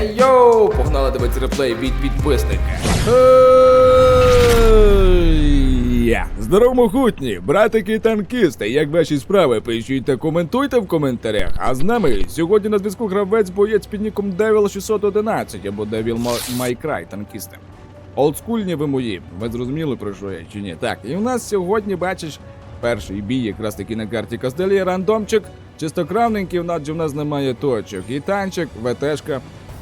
Ей йоу! Погнали дивитися реплей від підписника. Я. Здорово, могутні, братики і танкісти. Як ваші справи? Пишіть та коментуйте в коментарях. А з нами сьогодні на зв'язку гравець боєць під ніком Devil 611 або Devil Ма- May Cry танкісти. Олдскульні ви мої. Ви зрозуміли про що я чи ні? Так, і в нас сьогодні, бачиш, перший бій якраз таки на карті Кастелі, рандомчик, чистокравненький, в нас немає точок. І танчик, ВТшка,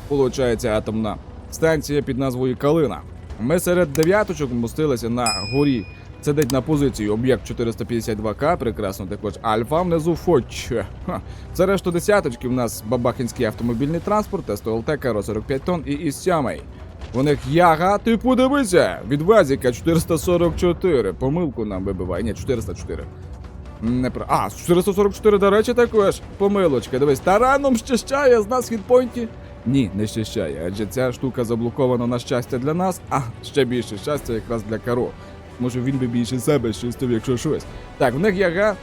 получається атомна станція під назвою Калина. Ми серед дев'яточок мостилися на горі. Це десь на позицію об'єкт 452К, прекрасно також Альфа, внизу Фоч. Ха. Це решту десяточки. У нас бабахінський автомобільний транспорт, ТСТ КРО 45 тонн і із 7 У них яга, ти подивися, від Вазіка 444. Помилку нам вибиває. Ні, 404. Не про. А, 444, до речі, також. Помилочка, дивись, тараном щищає з нас хітпойнті. Ні, не щищає, адже ця штука заблокована на щастя для нас, а ще більше щастя якраз для Каро. Може він би більше себе щастив, якщо щось. Так, в них яга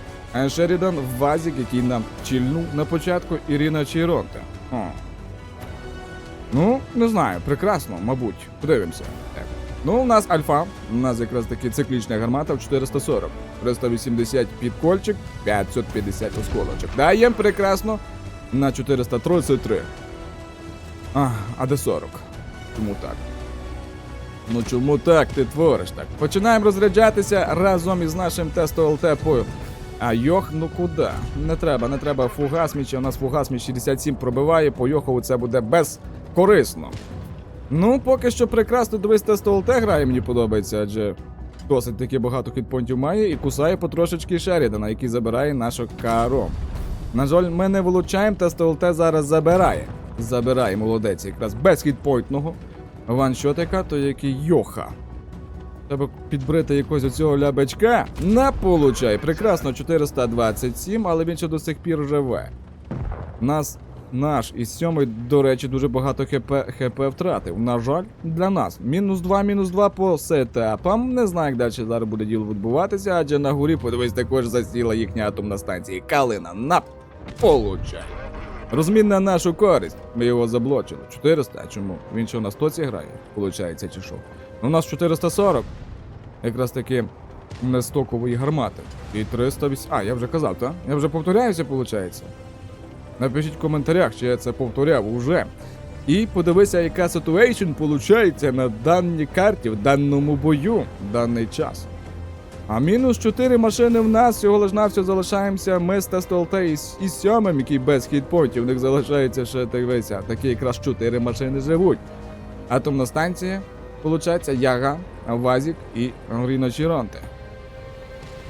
Шерідан Вазік, який нам чільнув на початку, Ірина Чейронта. О. Ну, не знаю, прекрасно, мабуть. Подивимося. Так. Ну, у нас альфа, у нас якраз таки циклічна гармата в 440. 380 підкольчик, 550 осколочок. Даємо прекрасно на 433. А, а де 40? Чому так? Ну чому так ти твориш так? Починаємо розряджатися разом із нашим тестом ЛТ. А Йох, ну куди? Не треба, не треба фугасміча. У нас фугасміч 67 пробиває, по Йохову це буде безкорисно. Ну, поки що прекрасно дивись тест ЛТ грає, мені подобається, адже досить таки багато хітпонтів має і кусає потрошечки Шерідана, який забирає нашу каро. На жаль, ми не вилучаємо, тест ЛТ зараз забирає. Забирає молодець, якраз без хітпойнтного ваншотика, то який Йоха. Треба підбрити якогось оцього лябачка. Не получай. Прекрасно, 427, але він ще до сих пір живе. Нас наш із сьомий, до речі, дуже багато хп, хп втратив. На жаль, для нас. Мінус 2, мінус 2 по сетапам. Не знаю, як далі зараз буде діло відбуватися, адже на горі, подивись, також засіла їхня атомна станція. Калина на получай. Розмін на нашу користь. Ми його заблочили. 400, а чому? Він що на стоці грає? Получається, чи що? Ну, у нас 440. Якраз таки не стокової гармати. І 308. А, я вже казав, так? Я вже повторяюся, виходить. Напишіть в коментарях, чи я це повторяв уже. І подивися, яка ситуейшн виходить на даній карті, в даному бою, в даний час. А мінус 4 машини в нас, всього лиш навсього залишаємося ми з тесту ЛТ із, сьомим, який без хітпонтів. У них залишається ще дивися, такі якраз 4 машини живуть. Атомна станція, виходить, Яга, Вазік і Ріно Чіронте.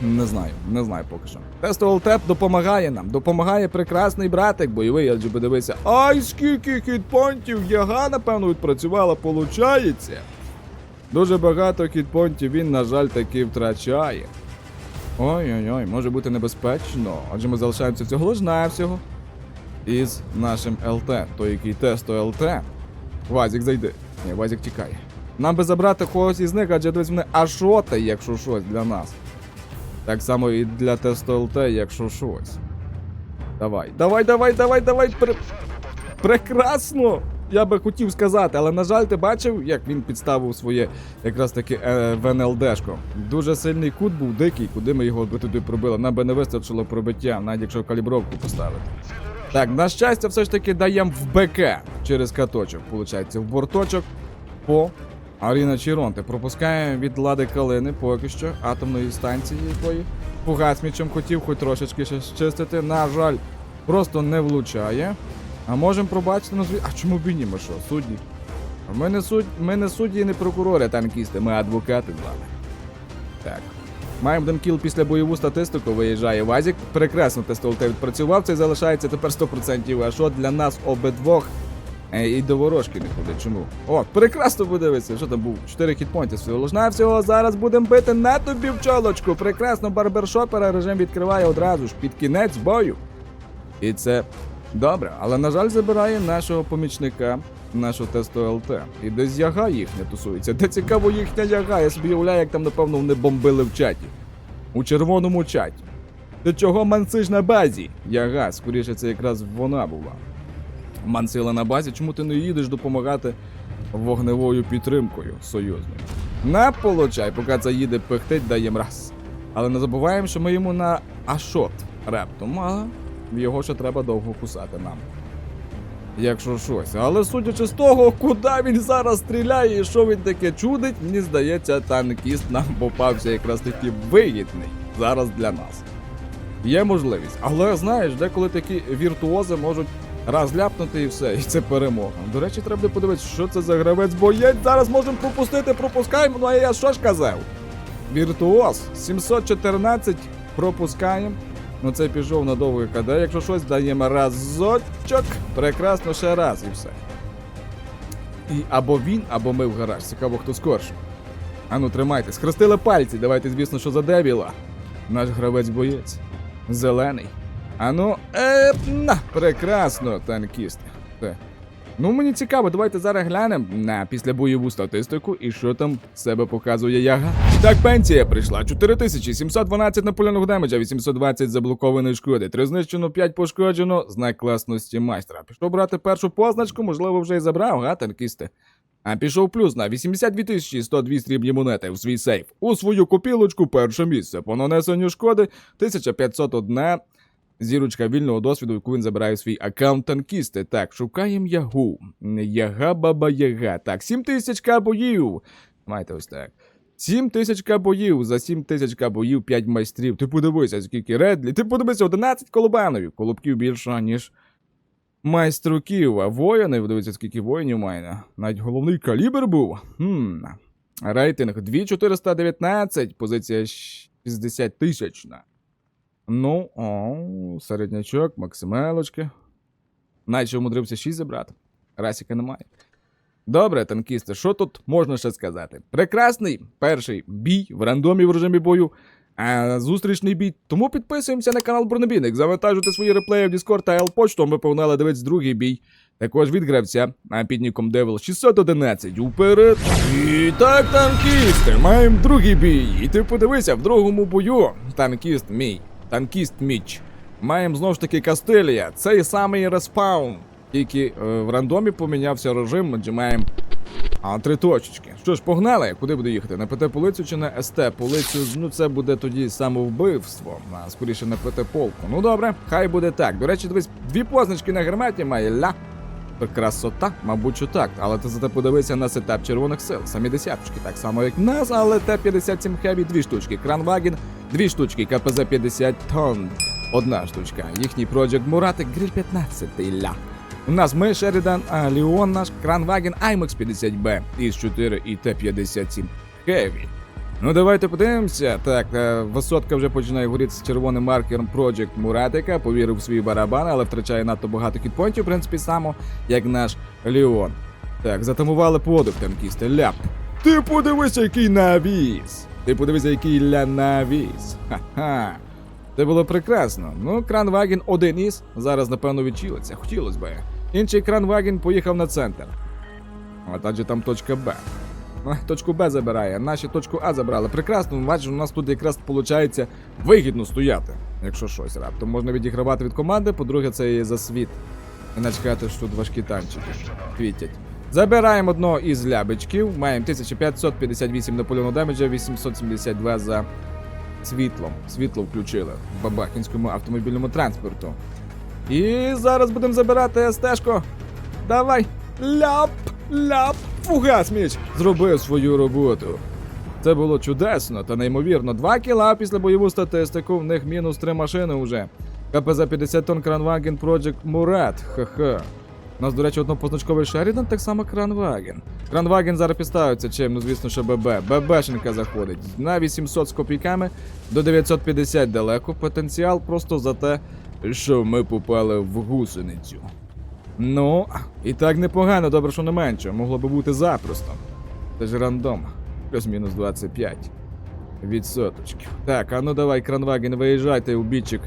Не знаю, не знаю поки що. Тесто ЛТЕП допомагає нам, допомагає прекрасний братик бойовий, адже подивися. Ай, скільки хітпонтів яга, напевно, відпрацювала, получається. Дуже багато хітпонтів він, на жаль, таки втрачає. Ой-ой-ой, може бути небезпечно, адже ми залишаємося всього лиш навсього із нашим ЛТ, той який тесто ЛТ. Вазік, зайди. Ні, Вазік тікає. Нам би забрати когось із них, адже дивись, вони ашота, якщо щось для нас. Так само і для тесту ЛТ, якщо щось. Давай, давай, давай, давай, давай. Пр... Прекрасно! Я би хотів сказати, але на жаль, ти бачив, як він підставив своє якраз таки е, ВНЛДшко. Дуже сильний кут був дикий, куди ми його би туди пробили. Нам би не вистачило пробиття, навіть якщо калібровку поставити. Так, на щастя, все ж таки даємо в БК через каточок, виходить, в борточок по Аріна Чіронте. Пропускає від лади калини поки що атомної станції якої. Фугасмічем хотів хоч трошечки ще чистити. На жаль, просто не влучає. А можемо пробачити на зві... А чому б і ні, ми що, судді? Ми не, суд... ми не судді і не прокурори, танкісти, ми адвокати з вами. Так. Маємо демкіл після бойову статистику, виїжджає Вазік. Прекрасно тестолте відпрацював, це залишається тепер 100%. А що для нас обидвох Е, і до ворожки не ходить. Чому? О, прекрасно подивися, що там був? 4 хітпойнти всього лиш всього. Зараз будемо бити на тобі в чолочку. Прекрасно, барбершопера режим відкриває одразу ж під кінець бою. І це добре, але на жаль, забирає нашого помічника, нашого тесту ЛТ. І десь яга їхня тусується. Де цікаво їхня яга. Я собі уявляю, як там, напевно, вони бомбили в чаті. У червоному чаті. Ти чого мансиш на базі? Яга, скоріше, це якраз вона була. Мансила на базі, чому ти не їдеш допомагати вогневою підтримкою союзною? На получай, поки це їде пихтить, даєм раз. Але не забуваємо, що ми йому на Ашот рептом, а його ще треба довго кусати нам. Якщо щось. Але судячи з того, куди він зараз стріляє і що він таке чудить, мені здається, танкіст нам попався якраз таки вигідний зараз для нас. Є можливість, але знаєш, деколи такі віртуози можуть раз ляпнути і все, і це перемога. До речі, треба подивитися, що це за гравець боєць. Зараз можемо пропустити, пропускаємо. Ну а я що ж казав? Віртуоз 714 пропускаємо. Ну це пішов на довгий КД. Якщо щось даємо разочок. Прекрасно, ще раз і все. І або він, або ми в гараж. Цікаво, хто скорше. Ану, тримайте, схрестили пальці. Давайте, звісно, що за дебіла. Наш гравець боєць. Зелений. Ану, е, на, прекрасно, танкіст. Те. Ну, мені цікаво, давайте зараз глянемо на післябойову статистику і що там себе показує яга. Так, пенсія прийшла. 4712 наполяного демеджа, 820 заблокованої шкоди, 3 знищено, 5 пошкоджено, знак класності майстра. Пішов брати першу позначку, можливо, вже й забрав, га, танкісти. А пішов плюс на 82 102 срібні монети в свій сейф. У свою копілочку перше місце. По нанесенню шкоди 1501 Зірочка вільного досвіду, яку він забирає свій аккаунт танкісти. Так, шукаємо ягу. Яга баба яга. Так, 7 тисяч кабоїв. Маєте ось так. 7 тисяч кабоїв. За 7 тисяч кабоїв 5 майстрів. Ти подивися, скільки редлі. Ти подивися, 11 колобановів. Колобків більше, ніж майструків. А воїнів, дивіться, скільки воїнів має. Навіть головний калібр був. Хм. Рейтинг 2419, позиція 60 тисячна. Ну, о, середнячок, максимелочки. Наче умудрився 6 забрати. Расіка немає. Добре, танкісти, що тут можна ще сказати? Прекрасний перший бій в рандомі в режимі бою. А зустрічний бій. Тому підписуємося на канал Бронебійник, завантажуйте свої реплеї в Discord та L-почту, ми погнали дивитися другий бій. Також від гравця а під ніком Devil 611. Уперед. І так, танкісти, маємо другий бій. І ти подивися, в другому бою. Танкіст мій. Танкіст Міч. Маємо знову ж таки Кастилія. Цей самий респаун. Тільки е, в рандомі помінявся режим, адже маємо а, три точечки. Що ж, погнали? Куди буде їхати? На ПТ полицю чи на СТ полицю? Ну це буде тоді самовбивство, а скоріше на ПТ полку. Ну добре, хай буде так. До речі, дивись, дві позначки на гарматі має ля. Красота, мабуть, що так. Але ти зате подивися на сетап червоних сил. Самі десяточки, так само як нас, але Т-57 Heavy дві штучки. Кранваген дві штучки, КПЗ 50 тонн. Одна штучка. Їхній Project Murat Гриль 15 ля. У нас ми Шерідан, а Ліон наш Кранваген IMAX 50B із 4 і Т-57 Heavy. Ну давайте подивимося. Так, е, висотка вже починає горіти з червоним маркером Project Muratика, повірив в свій барабан, але втрачає надто багато хітпонтів, в принципі, само, як наш Ліон. Так, затамували подих танкісти. Ляп. Ти подивися, який навіс! Ти подивися, який ля навіс. Ха-ха. Це було прекрасно. Ну, кранваген один із. Зараз, напевно, відчилиться. Хотілося би. Інший кранваген поїхав на центр. А адже там точка Б. Точку Б забирає, наші точку А забрали. Прекрасно, бачиш, у нас тут якраз виходить вигідно стояти, якщо щось раптом. Можна відігравати від команди, по-друге, це є засвіт. І начекати, що тут важкі танчики квітять. Забираємо одного із лябичків. Маємо 1558 наполеону демеджа, 872 за світлом. Світло включили в Бабахінському автомобільному транспорту. І зараз будемо забирати СТшко. Давай. Ляп, ляп. Фугас міч зробив свою роботу. Це було чудесно та неймовірно. Два кіла після бойову статистику, в них мінус три машини вже. КПЗ 50 тонн Кранваген Project Мурат. Ха-ха. У нас, до речі, однопозначковий Шерідан, так само Кранваген. Кранваген зараз підставиться чим, ну звісно, що ББ. ББшенка заходить. На 800 з копійками до 950 далеко. Потенціал просто за те, що ми попали в гусеницю. Ну, і так непогано, добре, що не менше. Могло би бути запросто. Це ж рандом. Плюс-мінус 25 відсоточків. Так, а ну давай, кранваген, виїжджайте у бічик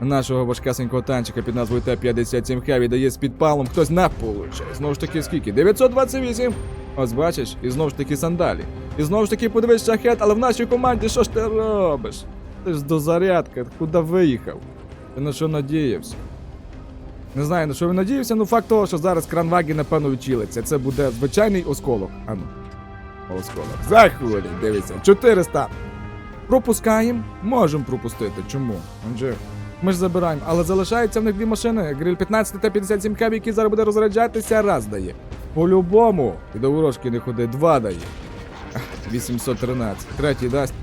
нашого важкасенького танчика під назвою Т-57 Хеві дає з підпалом. Хтось на получає. Знову ж таки, скільки? 928. Ось бачиш, і знову ж таки сандалі. І знову ж таки подивись шахет, але в нашій команді що ж ти робиш? Ти ж до зарядка, куди виїхав? Ти на що надіявся? Не знаю, на що він надіявся, ну факт того, що зараз кранвагі, напевно, відчилиться. Це буде звичайний осколок. Ану. Осколок. Захворі, дивіться. 400. Пропускаємо? Можемо пропустити. Чому? Адже ми ж забираємо. Але залишаються в них дві машини. Гриль 15 та 57 каб, який зараз буде розряджатися, раз дає. По-любому. І до ворожки не ходи, два дає. 813. Третій дасть.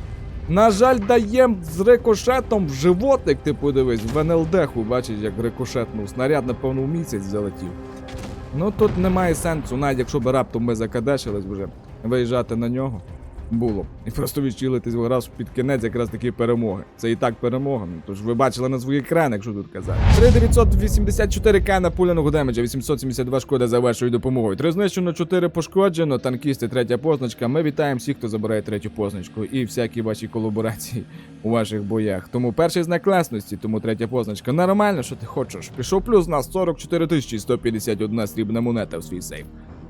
На жаль, даєм з рикошетом в животик, ти подивись, в НЛДху, бачиш, як рикошетнув. Снаряд, напевно, в місяць залетів. Ну тут немає сенсу, навіть якщо б раптом ми закадешились вже виїжджати на нього. Було. І просто відчилитись раз під кінець якраз таки перемоги. Це і так перемога. Ну, тож ви бачили на своїх екранах, що тут казати. 3984 к на пуляного демеджа, 872 шкода за вашою допомогою. 3 знищено, 4 пошкоджено, танкісти, третя позначка. Ми вітаємо всіх, хто забирає третю позначку і всякі ваші колаборації у ваших боях. Тому перший знак класності, тому третя позначка. Нормально, що ти хочеш. Пішов плюс на 44 151 срібна монета в свій сейф.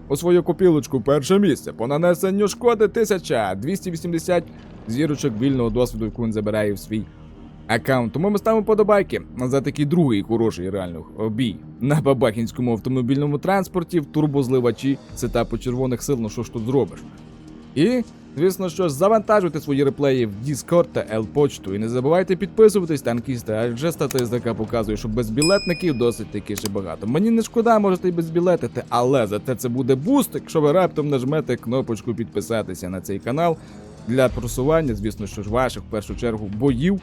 У свою копілочку перше місце по нанесенню шкоди 1280 зірочок вільного досвіду, яку він забирає в свій аккаунт. Тому ми ставимо подобайки за такий другий хороший реально бій на бабахінському автомобільному транспорті в турбозливачі сетапу червоних сил. Ну що ж тут зробиш? І, звісно, що завантажуйте свої реплеї в Discord та L-почту. І не забувайте підписуватись, танкісти, адже статистика показує, що безбілетників досить таки ще багато. Мені не шкода, можете й безбілетити, але зате це буде буст, якщо ви раптом нажмете кнопочку підписатися на цей канал для просування, звісно, що ж ваших в першу чергу боїв.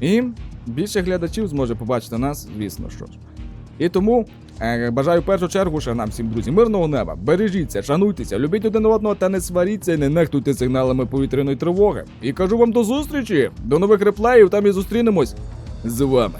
І більше глядачів зможе побачити нас, звісно що ж. І тому е, бажаю в першу чергу ще нам всім друзі мирного неба. Бережіться, шануйтеся, любіть один одного та не сваріться і не нехтуйте сигналами повітряної тривоги. І кажу вам до зустрічі, до нових реплеїв, там і зустрінемось з вами.